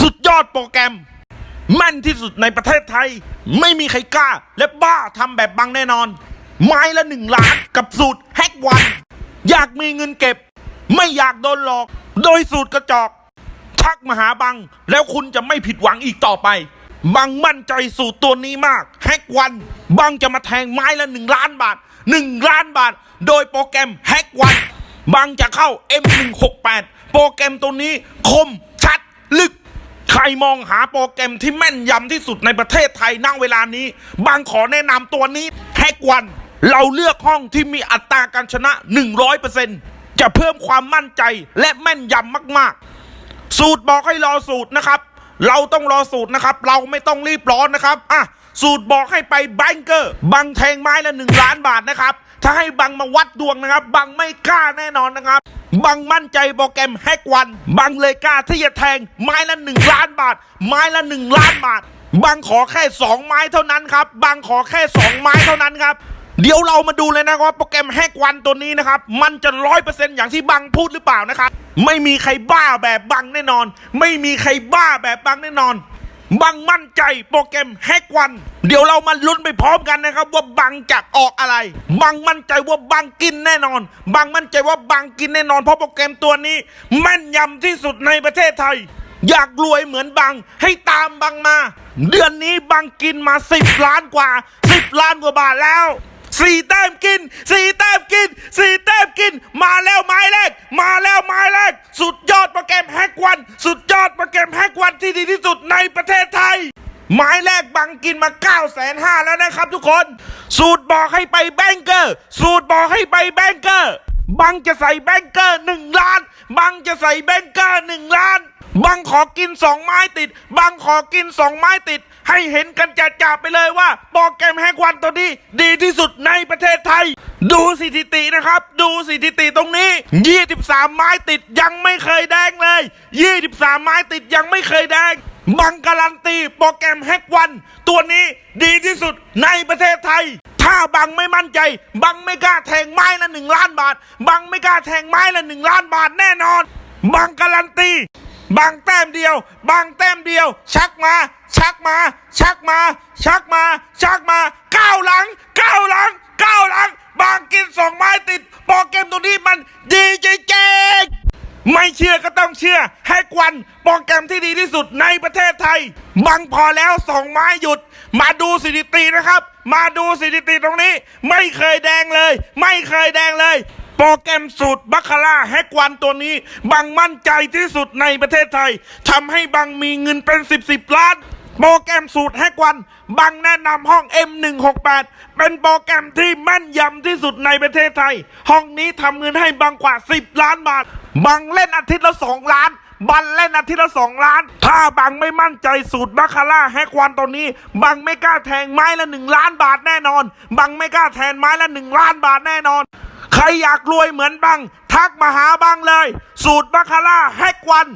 สุดยอดโปรแกรม แม่นที่สุดในประเทศไทย ไม่มีใครกล้า และบ้าทำแบบบังแน่นอน ไม้ละหนึ่งล้านกับสูตรแฮกวัน อยากมีเงินเก็บ ไม่อยากโดนหลอก โดยสูตรกระจอกทักมาหาบัง แล้วคุณจะไม่ผิดหวังอีกต่อไปบังมั่นใจสูตรตัวนี้มาก แฮกวันบังจะมาแทงไม้ละหนึ่งล้านบาทหนึ่งล้านบาท โดยโปรแกรมแฮกวันบังจะเข้า M168 โปรแกรมตัวนี้คม รมองหาโปรแกรมที่แม่นยำที่สุดในประเทศไทยนั่งเวลานี้ บางขอแนะนำตัวนี้แฮกวัน เราเลือกห้องที่มีอัตราการชนะ 100%จะเพิ่มความมั่นใจและแม่นยำมาก ๆ สูตรบอกให้รอสูตรนะครับ เราต้องรอสูตรนะครับ เราไม่ต้องรีบร้อนนะครับอะสูตรบอกให้ไปแบงเกอร์ บังแทงไม้ละหนึ่งล้านบาทนะครับ ถ้าให้บังมาวัดดวงนะครับ บังไม่กล้าแน่นอนนะครับ บังมั่นใจโปรแกรมแฮกวัน บังเลยกล้าที่จะแทงไม้ละหนึ่งล้านบาท ไม้ละหนึ่งล้านบาท บังขอแค่สองไม้เท่านั้นครับ บังขอแค่สองไม้เท่านั้นครับ เดี๋ยวเรามาดูเลยนะครับว่าโปรแกรมแฮกวันตัวนี้นะครับ มันจะร้อยเปอร์เซ็นต์อย่างที่บังพูดหรือเปล่านะครับ ไม่มีใครบ้าแบบบังแน่นอน ไม่มีใครบ้าแบบบังแน่นอน บังมั่นใจโปรแกรมแฮกวัน เดี๋ยวเรามาลุ้นไปพร้อมกันนะครับ ว่าบังจะออกอะไร บังมั่นใจว่าบังกินแน่นอน บังมั่นใจว่าบังกินแน่นอน เพราะโปรแกรมตัวนี้ แม่นยำที่สุดในประเทศไทย อยากรวยเหมือนบังให้ตามบังมา เดือนนี้บังกินมา 10 ล้านกว่า 10 ล้านกว่าบาทแล้ว สี่แต้มกินสี่แต้มกินสี่แต้มกิน มาแล้วไม้แรก มาแล้วไม้แรก สุดยอดโปรแกรมแฮกวัน สุดยอดโปรแกรมแฮกวันที่ดีที่สุดในประเทศไทยไม้แรกบังกินมา9ก้าแสนห้าแล้วนะครับทุกคน สูตรบอกให้ไปแบงเกอร์ สูตรบอกให้ไปแบงเกอร์ บังจะใส่แบงเกอร์หนึ่งล้าน บังจะใส่แบงเกอร์หนึ่งล้าน บังขอกินสองไม้ติด บังขอกินสองไม้ติด ให้เห็นกันจ่าๆไปเลยว่าโปรแกรมแฮกวันตัวนี้ ดีที่สุดในประเทศไทย ดูสถิตินะครับ ดูสถิติตรงนี้ 23 ไม้ติดยังไม่เคยแดงเลย 23 ไม้ติดยังไม่เคยแดงบังการันตีโปรแกรมแฮกวัน ตัวนี้ดีที่สุดในประเทศไทย ถ้าบังไม่มั่นใจ บังไม่กล้าแทงไม้ละหนึ่งล้านบาท บังไม่กล้าแทงไม้ละหนึ่งล้านบาทแน่นอน บังการันตี บางแต้มเดียวบางแต้มเดียว ชักมา ชักมา ชักมา ชักมา ชักมาก้าวหลังก้าวหลังก้าวหลัง บางกินสองไม้ติดโปรแกรมตัวนี้มันดีจริงๆไม่เชื่อก็ต้องเชื่อแฮกวันโปรแกรมที่ดีที่สุดในประเทศไทย บังพอแล้วสองไม้หยุด มาดูสถิตินะครับ มาดูสถิติตรงนี้ ไม่เคยแดงเลย ไม่เคยแดงเลย โปรแกรมสูตรบัคคาร่าแฮกวันตัวนี้ บังมั่นใจที่สุดในประเทศไทยทำให้บังมีเงินเป็นสิบสิบล้านโปรแกรมสูตรแฮกวัน บังแนะนำห้อง M168 เป็นโปรแกรมที่แม่นยำที่สุดในประเทศไทย ห้องนี้ทำเงินให้บังกว่า 10 ล้านบาท บังเล่นอาทิตย์ละ 2 ล้าน บันเล่นอาทิตย์ละสองล้าน ถ้าบังไม่มั่นใจสูตรบัคคาร่าแฮกวันตัวนี้ บังไม่กล้าแทงไม้ละหนึ่งล้านบาทแน่นอน บังไม่กล้าแทนไม้ละหนึ่งล้านบาทแน่นอน ใครอยากรวยเหมือนบัง ทักมาหาบังเลย สูตรบาคคาร่าแฮกวัน